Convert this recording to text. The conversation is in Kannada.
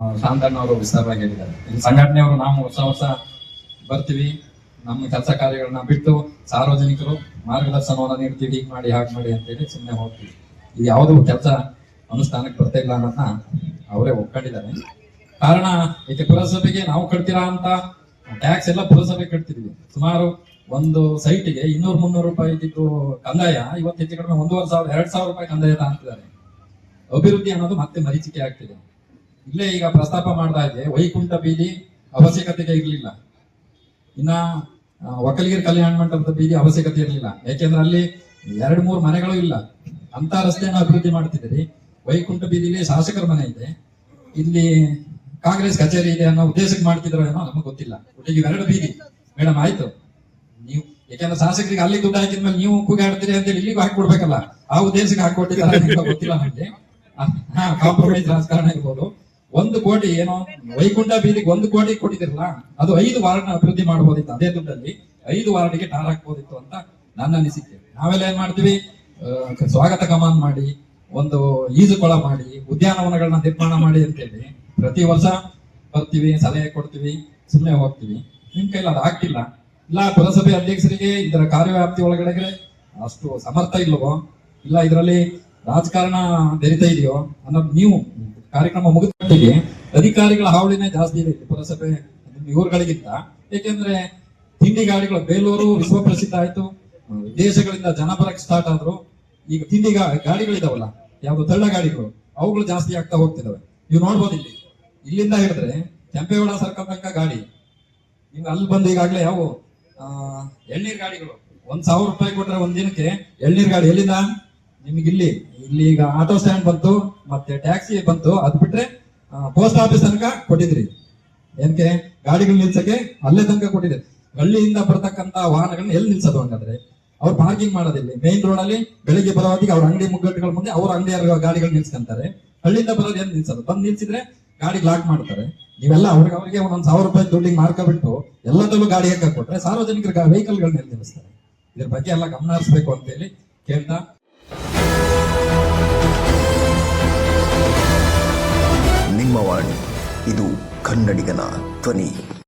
ಆ, ಶಾಂತಣ್ಣ ಅವರು ವಿಸ್ತಾರವಾಗಿ ಹೇಳಿದ್ದಾರೆ. ಇಲ್ಲಿ ಸಂಘಟನೆಯವರು ನಾವು ಹೊಸ ಹೊಸ ಬರ್ತೀವಿ. ನಮ್ಮ ಕೆಲಸ ಕಾರ್ಯಗಳನ್ನ ಬಿಟ್ಟು ಸಾರ್ವಜನಿಕರು ಮಾರ್ಗದರ್ಶನವನ್ನ ನೀಡ್ತೀವಿ. ಹೀಗೆ ಮಾಡಿ ಹಾಗೆ ಮಾಡಿ ಅಂತೇಳಿ ಸುಮ್ಮನೆ ಹೋಗ್ತೀವಿ. ಇದು ಯಾವುದೂ ಕೆಲಸ ಅನುಷ್ಠಾನಕ್ಕೆ ಬರ್ತಾ ಇಲ್ಲ ಅನ್ನೋದನ್ನ ಅವರೇ ಒಪ್ಕೊಂಡಿದ್ದಾರೆ. ಕಾರಣ ಇದಕ್ಕೆ ಪುರಸಭೆಗೆ ನಾವು ಕಟ್ತೀರಾ ಅಂತ ಟ್ಯಾಕ್ಸ್ ಎಲ್ಲ ಪುರಸಭೆ ಕಟ್ತಿದ್ವಿ. ಸುಮಾರು ಒಂದು ಸೈಟಿಗೆ ಇನ್ನೂರು ಮುನ್ನೂರು ರೂಪಾಯಿ ಇದ್ದಿದ್ದು ಕಂದಾಯ ಇವತ್ತು ಹೆಚ್ಚು ಕಡಿಮೆ ಒಂದೂವರೆ ಸಾವಿರ ಎರಡ್ ಸಾವಿರ ರೂಪಾಯಿ ಕಂದಾಯ ಅಂತಿದ್ದಾರೆ. ಅಭಿವೃದ್ಧಿ ಅನ್ನೋದು ಮತ್ತೆ ಮರೀಚಿಕೆ ಆಗ್ತಿದೆ. ಇಲ್ಲೇ ಈಗ ಪ್ರಸ್ತಾಪ ಮಾಡ್ತಾ ಇದೆ ವೈಕುಂಠ ಬೀದಿ ಅವಶ್ಯಕತೆಗೆ ಇರಲಿಲ್ಲ. ಇನ್ನ ಒಕ್ಕಲಿಗರ ಕಲ್ಯಾಣ ಮಂಟಪದ ಬೀದಿ ಅವಶ್ಯಕತೆ ಇರಲಿಲ್ಲ. ಯಾಕೆಂದ್ರೆ ಅಲ್ಲಿ ಎರಡು ಮೂರು ಮನೆಗಳು ಇಲ್ಲ. ಅಂತ ರಸ್ತೆಯನ್ನು ಅಭಿವೃದ್ಧಿ ಮಾಡ್ತಿದ್ದೀರಿ. ವೈಕುಂಠ ಬೀದಿಲಿ ಶಾಸಕರ ಮನೆ ಇದೆ. ಇಲ್ಲಿ ಕಾಂಗ್ರೆಸ್ ಕಚೇರಿ ಇದೆ ಅನ್ನೋ ಉದ್ದೇಶಕ್ಕೆ ಮಾಡ್ತಿದ್ರು ಏನೋ ನಮಗೆ ಗೊತ್ತಿಲ್ಲ. ಒಟ್ಟಿಗೆ ಎರಡು ಬೀದಿ. ಮೇಡಮ್, ಆಯ್ತು. ನೀವು, ಯಾಕಂದ್ರೆ ಶಾಸಕರಿಗೆ ಅಲ್ಲಿ ದುಡ್ಡು ಹಾಕಿದ್ಮೇಲೆ ನೀವು ಕೂಗಾಡ್ತೀರಿ ಅಂತೇಳಿ ಇಲ್ಲಿಗೂ ಕೊಡ್ಬೇಕಲ್ಲ ಆ ಉದ್ದೇಶಕ್ಕೆ ಹಾಕೊಟ್ಟಿದ್ದಾರೆ ಗೊತ್ತಿಲ್ಲ ನನಗೆ ಹಾ ಕಾಂಪ್ರಮೈಸ್ ರಾಜಕಾರಣ ಇರ್ಬೋದು. ಒಂದು ಕೋಟಿ ಏನೋ ವೈಕುಂಠ ಬೀದಿಗೆ ಒಂದು ಕೋಟಿ ಕೊಟ್ಟಿದಿರಲ್ಲ ಅದು ಐದು ವಾರ್ಡ್ ಅಭಿವೃದ್ಧಿ ಮಾಡಬಹುದಿತ್ತು ಅದೇ ದುಡ್ಡಲ್ಲಿ. ಐದು ವಾರ್ಡ್ಗೆ ಟಾರ್ ಹಾಕ್ಬೋದಿತ್ತು ಅಂತ ನನ್ನ ಅನಿಸಿಕೆ. ನಾವೆಲ್ಲ ಏನ್ ಮಾಡ್ತೀವಿ? ಸ್ವಾಗತ ಕಮಾನ್ ಮಾಡಿ, ಒಂದು ಈಜುಕೊಳ ಮಾಡಿ, ಉದ್ಯಾನವನಗಳನ್ನ ನಿರ್ಮಾಣ ಮಾಡಿ ಅಂತೇಳಿ ಪ್ರತಿ ವರ್ಷ ಬರ್ತೀವಿ, ಸಲಹೆ ಕೊಡ್ತೀವಿ ಸುಮ್ಮನೆ ಹೋಗ್ತೀವಿ. ನಿಮ್ ಕೈಲಿ ಅದು ಆಗ್ತಿಲ್ಲ. ಇಲ್ಲ, ಪುರಸಭೆ ಅಧ್ಯಕ್ಷರಿಗೆ ಇದರ ಕಾರ್ಯವ್ಯಾಪ್ತಿ ಒಳಗಡೆ ಅಷ್ಟು ಸಮರ್ಥ ಇಲ್ವೋ? ಇಲ್ಲ, ಇದರಲ್ಲಿ ರಾಜಕಾರಣ ಬೆರಿತಾ ಇದೆಯೋ? ಅನ್ನೋದು ನೀವು ಕಾರ್ಯಕ್ರಮ ಮುಗಿದ ಮಟ್ಟಿಗೆ ಅಧಿಕಾರಿಗಳ ಹಾವಳಿನೇ ಜಾಸ್ತಿ ಇದೆ ಪುರಸಭೆ ಊರುಗಳಿಗಿಂತ ಏಕೆಂದ್ರೆ ತಿಂಡಿ ಗಾಡಿಗಳು ಬೇಲೂರು ವಿಶ್ವ ಪ್ರಸಿದ್ಧ ಆಯ್ತು. ವಿದೇಶಗಳಿಂದ ಜನ ಬರಕ್ ಸ್ಟಾರ್ಟ್ ಆದ್ರು ಈಗ ತಿಂಡಿ ಗಾಡಿಗಳಿದಾವಲ್ಲ, ಯಾವ್ದು ತಳ್ಳ ಗಾಡಿಗಳು, ಅವುಗಳು ಜಾಸ್ತಿ ಆಗ್ತಾ ಹೋಗ್ತಿದಾವೆ. ನೀವು ನೋಡ್ಬೋದು ಇಲ್ಲಿ. ಇಲ್ಲಿಂದ ಹೇಳಿದ್ರೆ ಕೆಂಪೇಗೌಡ ಸರ್ಕಲ್ ತನಕ ಗಾಡಿ. ಈಗ ಅಲ್ಲಿ ಬಂದು ಈಗಾಗಲೇ ಯಾವ ಎಳ್ನೀರ್ ಗಾಡಿಗಳು. ಒಂದ್ ಸಾವಿರ ರೂಪಾಯಿ ಕೊಟ್ರೆ ಒಂದ್ ದಿನಕ್ಕೆ ಎಳ್ನೀರ್ ಗಾಡಿ ಎಲ್ಲಿಂದ? ನಿಮ್ಗೆ ಇಲ್ಲಿ. ಇಲ್ಲಿ ಈಗ ಆಟೋ ಸ್ಟ್ಯಾಂಡ್ ಬಂತು, ಮತ್ತೆ ಟ್ಯಾಕ್ಸಿ ಬಂತು. ಅದ್ ಬಿಟ್ರೆ ಪೋಸ್ಟ್ ಆಫೀಸ್ ತನಕ ಕೊಟ್ಟಿದ್ರಿ. ಏನಕ್ಕೆ ಗಾಡಿಗಳು ನಿಲ್ಸಕ್ಕೆ ಅಲ್ಲೇ ತನಕ ಕೊಟ್ಟಿದೆ. ಹಳ್ಳಿಯಿಂದ ಬರ್ತಕ್ಕಂತ ವಾಹನಗಳನ್ನ ಎಲ್ಲಿ ನಿಲ್ಸೋದು ಹಂಗಾದ್ರೆ? ಅವ್ರು ಪಾರ್ಕಿಂಗ್ ಮಾಡೋದಿಲ್ಲ. ಮೇನ್ ರೋಡ್ ಅಲ್ಲಿ ಬೆಳಿಗ್ಗೆ ಬರೋ ಹೊತ್ತಿಗೆ ಅವ್ರ ಅಂಗಡಿ ಮುಗ್ಗಟ್ಟುಗಳ ಮುಂದೆ ಅವ್ರ ಅಂಗಡಿಯ ಗಾಡಿಗಳು ನಿಲ್ಸ್ಕೊಂತಾರೆ. ಹಳ್ಳಿಯಿಂದ ಬರೋದು ಎಲ್ಲಿ ನಿಲ್ಸೋದು? ಬಂದು ನಿಲ್ಸಿದ್ರೆ ಗಾಡಿ ಲಾಕ್ ಮಾಡ್ತಾರೆ. ನೀವೆಲ್ಲ ಅವ್ರಿಗೆ ಅವ್ರಿಗೆ ಒಂದೊಂದು ಸಾವಿರ ರೂಪಾಯಿ ದುಡ್ಡಿಗೆ ಮಾರ್ಕೊಬಿಟ್ಟು ಎಲ್ಲದಲ್ಲೂ ಗಾಡಿ ಹಾಕಿ ಕೊಟ್ರೆ ಸಾರ್ವಜನಿಕರ ವೆಹಿಕಲ್ಗಳನ್ನ ನಿಲ್ಲಿಸ್ತಾರೆ? ಇದ್ರ ಬಗ್ಗೆ ಎಲ್ಲ ಗಮನ ಹರಿಸ್ಬೇಕು ಅಂತ ಹೇಳಿ ಕೇಳ್ತಾ ಇದು ಕನ್ನಡಿಗನ ಧ್ವನಿ.